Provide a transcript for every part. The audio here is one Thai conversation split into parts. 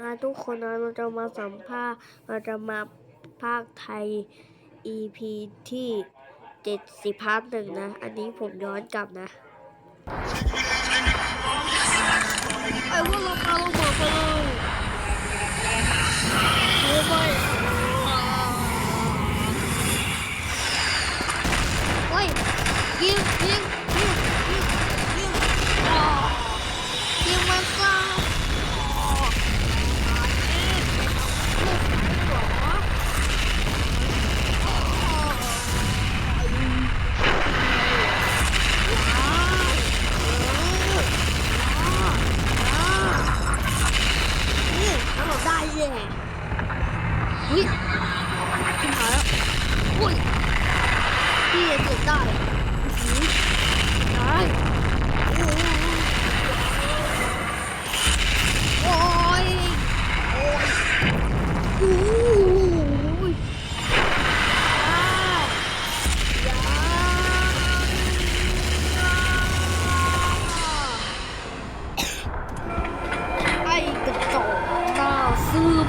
นะทุกคนนะเราจะมาสัมภาษณ์เราจะมาภาคไทย EP ที่เจ็ดสิบพาร์ทหนึ่งนะ อันนี้ผมย้อนกลับนะไอ้พวกเราพาเราหมดไปเลย เราได้เลยเฮ้ยขึ้นมาแล้วอุ้ยพี่จะเก็บได้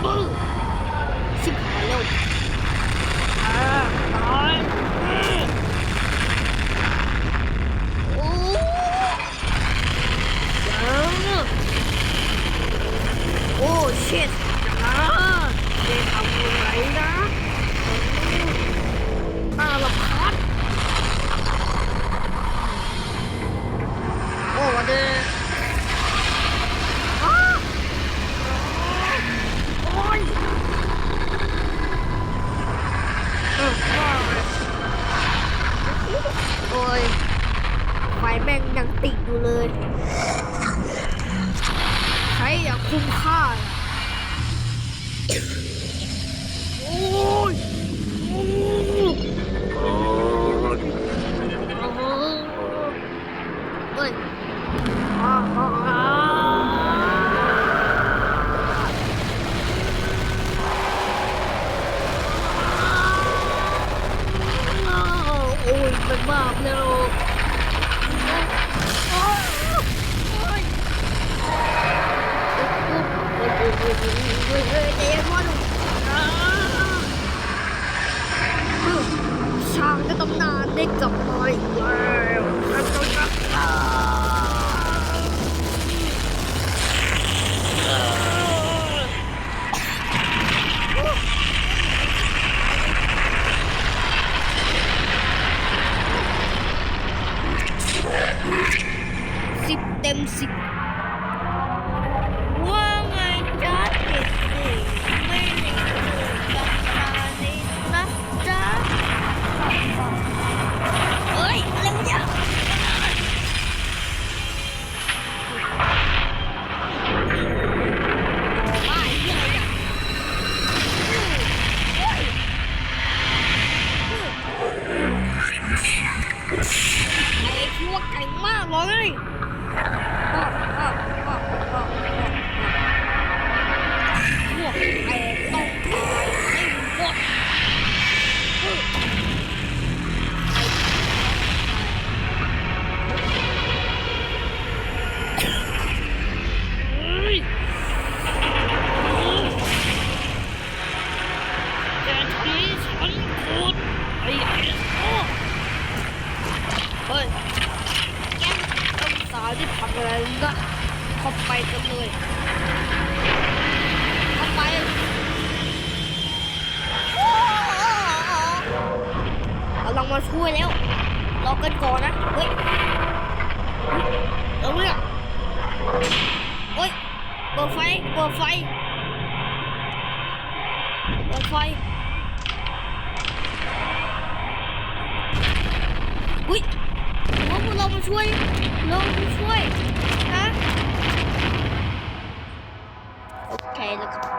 崩，幸好没有。Shit. ยไฟแม่งยังติดอยู่เลย ใช้อย่างคุ้มค่า สิว่าไงจ๊ะเด็กๆไม่ได้เกิดกับตาเลยนะจ๊ะเฮ้ยเร็วเนี่ยไอ้พวกไก่มากเลย อะไรนะเข้าไปกันเลยเข้าไปกำลังมาช่วยแล้วรอกันก่อนนะเฮ้ยเอาเนี่ยเฮ้ยเปิดไฟเปิดไฟเปิดไฟอุ้ย ช่วยเรามาช่วยนะโอเคแล้วครับ